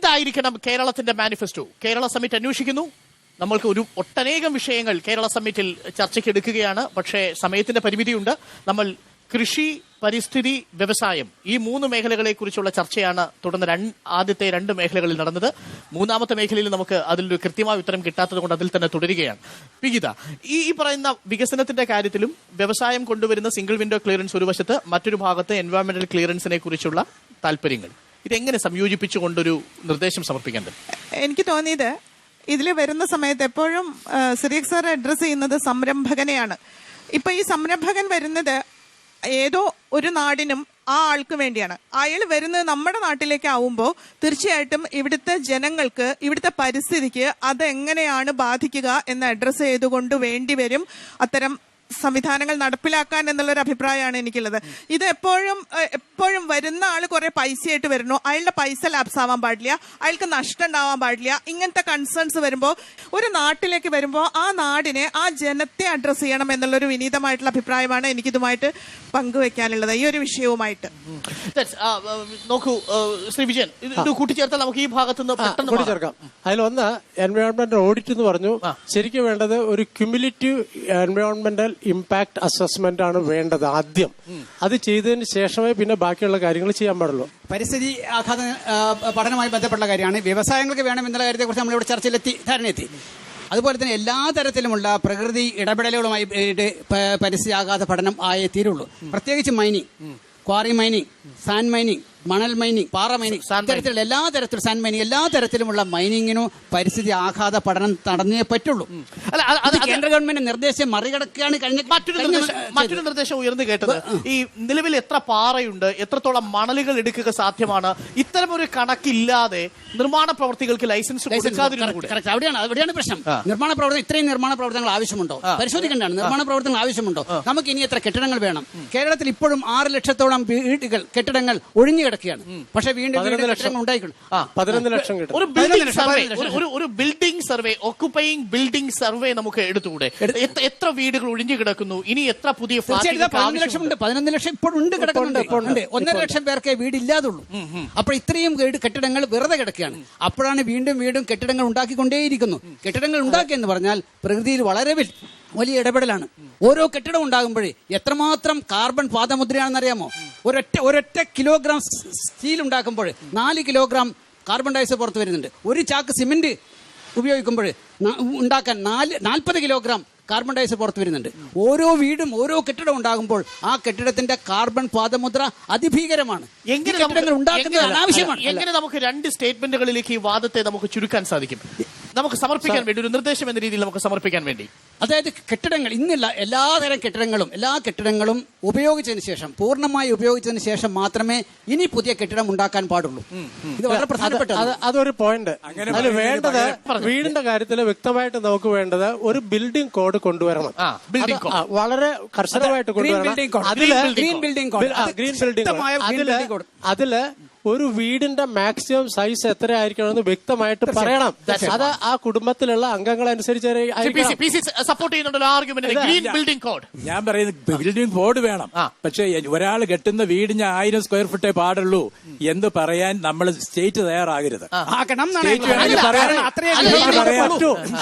എന്തായിരിക്കണം കേരളത്തിന്റെ manifesto? Kerala summit അന്വേഷിക്കുന്നു. നമ്മൾക്ക് ഒരു ഒട്ടനേകം വിഷയങ്ങൾ കേരള സമ്മിറ്റിൽ ചർച്ചയ്ക്ക് എടുക്കുകയാണ്. പക്ഷേ സമയത്തിന്റെ പരിമിതിയുണ്ട്. നമ്മൾ കൃഷി പരിസ്ഥിതി വ്യവസായം ഈ മൂന്ന് മേഖലകളെ കുറിച്ചുള്ള ചർച്ചയാണ് തുടർന്ന് രണ്ട് ആദ്യത്തെ രണ്ട് മേഖലകളിൽ നടന്നത്. മൂന്നാമത്തെ മേഖലയിൽ നമുക്ക് അതിലൊരു കൃത്യമായ ഉത്തരം കിട്ടാത്തത് കൊണ്ട് അതിൽ തന്നെ തുടരുകയാണ്. പിഗിത ഈ ഈ പറയുന്ന വികസനത്തിന്റെ കാര്യത്തിലും വ്യവസായം കൊണ്ടുവരുന്ന സിംഗിൾ വിൻഡോ ക്ലിയറൻസ് ഒരു വശത്ത് മറ്റൊരു ഭാഗത്ത് എൻവയോൺമെന്റൽ ക്ലിയറൻസിനെ കുറിച്ചുള്ള താല്പര്യങ്ങൾ. ഇതെങ്ങനെ സംയോജിപ്പിച്ചുകൊണ്ടൊരു നിർദ്ദേശം സമർപ്പിക്കേണ്ടത്? എനിക്ക് തോന്നിയത് ഇതിൽ വരുന്ന സമയത്ത് എപ്പോഴും സിറിയക് സാർ അഡ്രസ് ചെയ്യുന്നത് സംരംഭകനെയാണ്. ഇപ്പൊ ഈ സംരംഭകൻ വരുന്നത് ഏതോ ഒരു നാടിനും ആ ആൾക്ക് വേണ്ടിയാണ്. അയാൾ വരുന്നത് നമ്മുടെ നാട്ടിലേക്ക് ആവുമ്പോൾ തീർച്ചയായിട്ടും ഇവിടുത്തെ ജനങ്ങൾക്ക് ഇവിടുത്തെ പരിസ്ഥിതിക്ക് അതെങ്ങനെയാണ് ബാധിക്കുക എന്ന് അഡ്രസ്സ് ചെയ്തുകൊണ്ട് വേണ്ടി വരും. അത്തരം സംവിധാനങ്ങൾ നടപ്പിലാക്കാൻ എന്നുള്ളൊരു അഭിപ്രായമാണ് എനിക്കുള്ളത്. ഇത് എപ്പോഴും എപ്പോഴും വരുന്ന ആൾ കുറെ പൈസയായിട്ട് വരുന്നു. അയാളുടെ പൈസ ലാപ്സ് ആവാൻ പാടില്ല. അയാൾക്ക് നഷ്ടം ഉണ്ടാവാൻ പാടില്ല. ഇങ്ങനത്തെ കൺസേൺസ് വരുമ്പോൾ ഒരു നാട്ടിലേക്ക് വരുമ്പോൾ ആ നാടിനെ ആ ജനത്തെ അഡ്രസ്സ് ചെയ്യണം എന്നുള്ളൊരു വിനീതമായിട്ടുള്ള അഭിപ്രായമാണ് എനിക്കിതുമായിട്ട് പങ്കുവെക്കാനുള്ളത്. ഈ ഒരു വിഷയവുമായിട്ട്. നോക്കൂ ശ്രീ വിജയൻ ഇത് കൂട്ടിച്ചേർത്താൽ നമുക്ക് ഈ ഭാഗത്ത് നിന്ന് പെട്ടെന്ന് കൂടി മാറാം. ചേർക്കാം അതിലൊന്ന് എൻവയോൺമെന്റ് ഓഡിറ്റ് എന്ന് പറഞ്ഞു. ശരിക്കും വേണ്ടത് ഒരു ക്യുമുലേറ്റീവ് എൻവയോൺമെന്റൽ ഇമ്പാക്ട് അസസ്മെന്റ് ആണ് വേണ്ടത് ആദ്യം. അത് ചെയ്തതിന് ശേഷമേ പിന്നെ ബാക്കിയുള്ള കാര്യങ്ങൾ ചെയ്യാൻ പാടുള്ളൂ. പരിസ്ഥിതി ആഘാത പഠനമായി ബന്ധപ്പെട്ട കാര്യമാണ്. വ്യവസായങ്ങൾക്ക് വേണം എന്നുള്ള കാര്യത്തെക്കുറിച്ച് നമ്മളിവിടെ ചർച്ചയിലെത്തി ധാരണയെത്തി. അതുപോലെ തന്നെ എല്ലാ തരത്തിലുമുള്ള പ്രകൃതി ഇടപെടലുകളുമായി പരിസ്ഥിതി ആഘാത പഠനം ആയേ തീരുള്ളൂ. പ്രത്യേകിച്ച് mining quarry mining sand mining മണൽ മൈനിങ് പാറ മൈനിങ്. തരത്തിലുള്ള എല്ലാ തരത്തിലും സാൻ മൈനിങ് എല്ലാ തരത്തിലുമുള്ള മൈനിങ്ങിനും പരിസ്ഥിതി ആഘാത പഠനം നടന്നേ പറ്റുള്ളൂ. അല്ല അത് കേന്ദ്ര ഗവൺമെന്റ് നിർദ്ദേശം മറികടക്കുകയാണ് കഴിഞ്ഞ മറ്റൊരു. മറ്റൊരു നിർദ്ദേശം ഉയർന്നു കേട്ടത് ഈ നിലവിൽ എത്ര പാറയുണ്ട് എത്രത്തോളം മണലുകൾ എടുക്കുക സാധ്യമാണ് ഇത്തരം ഒരു കണക്കില്ലാതെ നിർമ്മാണ പ്രവർത്തികൾക്ക് ലൈസൻസ്. അവിടെയാണ് അവിടെയാണ് പ്രശ്നം. നിർമ്മാണ പ്രവർത്തനം ഇത്രയും നിർമ്മാണ പ്രവർത്തനങ്ങൾ ആവശ്യമുണ്ടോ? പരിശോധിക്കേണ്ടതാണ് നിർമ്മാണ പ്രവർത്തനങ്ങൾ ആവശ്യമുണ്ടോ? നമുക്ക് ഇനി എത്ര കെട്ടിടങ്ങൾ വേണം? കേരളത്തിൽ ഇപ്പോഴും ആറ് ലക്ഷത്തോളം വീടുകൾ കെട്ടിടങ്ങൾ ഒഴിഞ്ഞു കിടക്കുകയാണ്. പക്ഷെ വീണ്ടും ഉണ്ടായിക്കൊണ്ട് ലക്ഷം. ഒരു ബിൽഡിംഗ് സർവേ ഒരു ബിൽഡിംഗ് സർവേ ബിൽഡിംഗ് സർവേ നമുക്ക് എടുത്തുകൂടെ? എത്ര- വീടുകൾ ഒഴിഞ്ഞു കിടക്കുന്നു? ഇനി എത്ര പുതിയ പതിനൊന്ന് ലക്ഷം ഉണ്ട്. പതിനൊന്ന് ലക്ഷം കിടക്കുന്നുണ്ട്. ഒന്നര ലക്ഷം പേർക്കേ വീടില്ലാതുള്ളൂ അപ്പോൾ ഇത്രയും കെട്ടിടങ്ങൾ വെറുതെ കിടക്കുകയാണ്. അപ്പോഴാണ് വീണ്ടും വീണ്ടും കെട്ടിടങ്ങൾ ഉണ്ടാക്കിക്കൊണ്ടേയിരിക്കുന്നു. കെട്ടിടങ്ങൾ ഉണ്ടാക്കുക എന്ന് പറഞ്ഞാൽ പ്രകൃതിയിൽ വളരെ വലിയ ഇടപെടലാണ്. ഓരോ കെട്ടിടം ഉണ്ടാകുമ്പോഴേ എത്രമാത്രം കാർബൺ പാദമുദ്രയാണെന്ന് അറിയാമോ ഒരൊറ്റ ഒരൊറ്റ കിലോഗ്രാം സ്റ്റീൽ ഉണ്ടാക്കുമ്പോൾ നാല് കിലോഗ്രാം കാർബൺ ഡയോക്സൈഡ് പുറത്ത് വരുന്നുണ്ട്. ഒരു ചാക്ക് സിമെന്റ് ഉപയോഗിക്കുമ്പോൾ ഉണ്ടാക്കാൻ നാല് നാൽപ്പത് കിലോഗ്രാം കാർബൺ ഡയോക്സൈഡ് പുറത്ത് വരുന്നുണ്ട്. ഓരോ വീടും ഓരോ കെട്ടിടം ഉണ്ടാകുമ്പോൾ ആ കെട്ടിടത്തിന്റെ കാർബൺ പാദമുദ്ര അതിഭീകരമാണ്. എങ്ങനെ ഉണ്ടാക്കുന്നത് അനാവശ്യമാണ്. എങ്ങനെ നമുക്ക് രണ്ട് സ്റ്റേറ്റ്മെന്റുകളിലേക്ക് ഈ വാദത്തെ നമുക്ക് ചുരുക്കാൻ സാധിക്കും? നമുക്ക് സമർപ്പിക്കാൻ വേണ്ടി ഒരു നിർദ്ദേശം എന്ന രീതിയിൽ നമുക്ക് സമർപ്പിക്കാൻ വേണ്ടി. അതായത് കെട്ടിടങ്ങൾ ഇന്നില്ല എല്ലാതരം കെട്ടിടങ്ങളും എല്ലാ കെട്ടിടങ്ങളും ഉപയോഗിച്ചതിന് ശേഷം പൂർണമായി ഉപയോഗിച്ചതിന് ശേഷം മാത്രമേ ഇനി പുതിയ കെട്ടിടം ഉണ്ടാക്കാൻ പാടുള്ളൂ. ഇത് വളരെ പ്രധാനപ്പെട്ട അത് അതൊരു പോയിന്റ് വേണ്ടത് വീടിന്റെ കാര്യത്തിൽ വ്യക്തമായിട്ട് നമുക്ക് വേണ്ടത് ഒരു ബിൽഡിംഗ് കോഡ് കൊണ്ടുവരണം. വളരെ കർശനമായിട്ട് കൊണ്ടുവരണം. Green code. അതിൽ ഗ്രീൻ building കോഡ്. അതിൽ ഒരു വീടിന്റെ മാക്സിമം സൈസ് എത്ര ആയിരിക്കണമെന്ന് വ്യക്തമായിട്ട് പറയണം. അത് ആ കുടുംബത്തിലുള്ള അംഗങ്ങളെ അനുസരിച്ച് സപ്പോർട്ട് ചെയ്യുന്നുണ്ടല്ലോ കോഡ് ഞാൻ പറയുന്നത് ബിൽഡിംഗ് കോഡ് വേണം. പക്ഷേ ഒരാൾ കെട്ടുന്ന വീടിന് ആയിരം സ്ക്വയർ ഫീറ്റേ പാടുള്ളൂ. എന്ന് പറയാൻ നമ്മൾ സ്റ്റേറ്റ് തയ്യാറാകരുത്.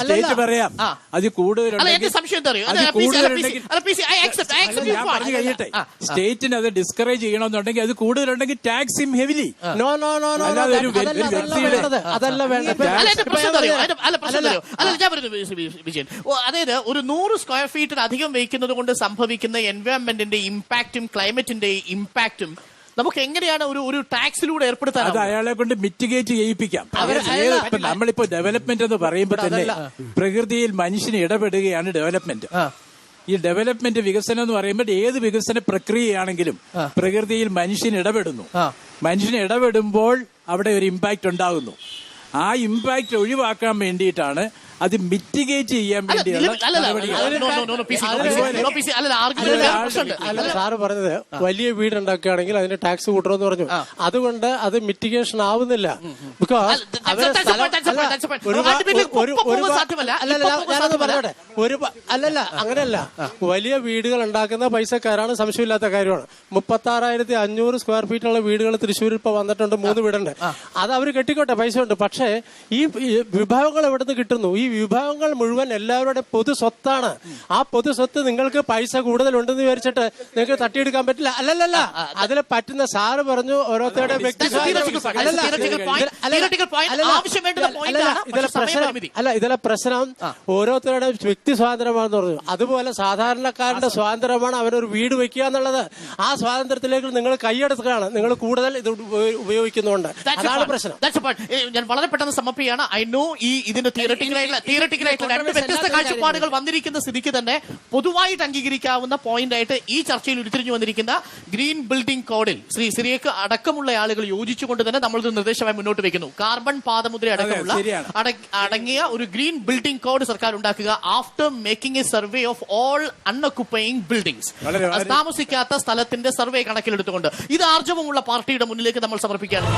സ്റ്റേറ്റ് പറയാം. അത് കൂടുതലുണ്ടെങ്കിൽ സ്റ്റേറ്റിന് അത് ഡിസ്കറേജ് ചെയ്യണമെന്നുണ്ടെങ്കിൽ അത് കൂടുതലുണ്ടെങ്കിൽ ടാക്സ് ഇം heavily no no no no അതല്ല വേണ്ടത് അതല്ല വേണ്ടത്. അല്ല എന്റെ പ്രശ്നം അറിയോ? അല്ല പ്രശ്നം അറിയോ? അല്ല ഞാൻ പറയുന്നത് വി- വി- വിജയൻ. ഓ, അതായത് ഒരു നൂറ് സ്ക്വയർ ഫീറ്റിൽ അധികം വയ്ക്കുന്നത് കൊണ്ട് സംഭവിക്കുന്ന എൻവയോൺമെന്റിന്റെ ഇമ്പാക്റ്റും ക്ലൈമറ്റിന്റെ ഇമ്പാക്റ്റും നമുക്ക് എങ്ങനെയാണ് ഒരു ഒരു ടാക്സിലൂടെ ഏർപ്പെടുത്താൻ അത് അയാളെ കൊണ്ട് മിറ്റിഗേറ്റ് ചെയ്യിപ്പിക്കാം. നമ്മളിപ്പോ ഡെവലപ്മെന്റ് എന്ന് പറയുമ്പോൾ തന്നെ പ്രകൃതിയിൽ മനുഷ്യന് ഇടപെടുകയാണ് ഡെവലപ്മെന്റ് ഈ ഡെവലപ്മെന്റ് വികസനം എന്ന് പറയുമ്പോൾ ഏത് വികസന പ്രക്രിയയാണെങ്കിലും പ്രകൃതിയിൽ മനുഷ്യൻ ഇടപെടുന്നു. മനുഷ്യൻ ഇടപെടുമ്പോൾ അവിടെ ഒരു ഇമ്പാക്റ്റ് ഉണ്ടാകുന്നു. ആ ഇമ്പാക്റ്റ് ഒഴിവാക്കാൻ വേണ്ടിയിട്ടാണ് അത് മിറ്റിഗേറ്റ് ചെയ്യാൻ. അല്ല സാറ് പറഞ്ഞത് വലിയ വീട് ഉണ്ടാക്കുകയാണെങ്കിൽ അതിന് ടാക്സ് കൂട്ടണമെന്ന് പറഞ്ഞു. അതുകൊണ്ട് അത് മിറ്റിഗേഷൻ ആവുന്നില്ല. ബിക്കോസ് ഒരു അല്ലല്ല അങ്ങനെയല്ല. വലിയ വീടുകൾ ഉണ്ടാക്കുന്ന പൈസക്കാരാണ് സംശയമില്ലാത്ത കാര്യമാണ്. മുപ്പത്തി ആറായിരത്തി അഞ്ഞൂറ് സ്ക്വയർ ഫീറ്റ് ഉള്ള വീടുകൾ തൃശ്ശൂരിൽ ഇപ്പൊ വന്നിട്ടുണ്ട് മൂന്ന് വീടുണ്ട്. അത് അവർ കെട്ടിക്കോട്ടെ പൈസ ഉണ്ട്. പക്ഷേ ഈ ഈ വിഭവങ്ങൾ എവിടെ നിന്ന് കിട്ടുന്നു? ഈ വിഭവങ്ങൾ മുഴുവൻ എല്ലാവരുടെ പൊതു സ്വത്താണ്. ആ പൊതു സ്വത്ത് നിങ്ങൾക്ക് പൈസ കൂടുതലുണ്ടെന്ന് വിചാരിച്ചിട്ട് നിങ്ങൾക്ക് തട്ടിയെടുക്കാൻ പറ്റില്ല. അല്ലല്ലല്ല. അതിൽ പറ്റുന്ന സാറ് പറഞ്ഞു ഓരോരുത്തരുടെ വ്യക്തി. അല്ലല്ല, അല്ലല്ല. അല്ലല്ല, അല്ലല്ല. അല്ല ഇതിലെ പ്രശ്നം ഓരോരുത്തരുടെ വ്യക്തി സ്വാതന്ത്ര്യമാണെന്ന് പറഞ്ഞു. അതുപോലെ സാധാരണക്കാരന്റെ സ്വാതന്ത്ര്യമാണ് അവരൊരു വീട് വെക്കുക എന്നുള്ളത്. ആ സ്വാതന്ത്ര്യത്തിലേക്ക് നിങ്ങൾ കൈയെടുക്കുകയാണ് നിങ്ങൾ കൂടുതൽ ഇത് ഉപയോഗിക്കുന്നുണ്ട് അതാണ് പ്രശ്നം. ഞാൻ വളരെ പെട്ടെന്ന് സമർപ്പിക്കുകയാണ് ഐ നോ ഈ ഇതിന്റെ തിയറട്ടിക്കലായിട്ടുള്ള തിയറട്ടിക്കലായിട്ടുള്ള രണ്ട് വ്യത്യസ്ത കാഴ്ചപ്പാടുകൾ വന്നിരിക്കുന്ന സ്ഥിതിക്ക് തന്നെ പൊതുവായിട്ട് അംഗീകരിക്കാവുന്ന പോയിന്റ് ആയിട്ട് ഈ ചർച്ചയിൽ ഉരുത്തിരിഞ്ഞു വന്നിരിക്കുന്ന ഗ്രീൻ ബിൽഡിംഗ് കോഡിൽ ശ്രീ സിറിയക്ക് അടക്കമുള്ള ആളുകൾ യോജിച്ചുകൊണ്ട് തന്നെ നമ്മൾ ഇത് നിർദ്ദേശമായി മുന്നോട്ട് വെക്കുന്നു. കാർബൺ പാദമുദ്ര അടക്കമുള്ള അടങ്ങിയ ഒരു ഗ്രീൻ ബിൽഡിംഗ് കോഡ് സർക്കാർ ഉണ്ടാക്കുക after making a survey of all unoccupying buildings താമസിക്കാത്ത സ്ഥലത്തിന്റെ സർവേ കണക്കിലെടുത്തുകൊണ്ട്. ഇത് ആർജവമുള്ള പാർട്ടിയുടെ മുന്നിലേക്ക് നമ്മൾ സമർപ്പിക്കുകയാണ്.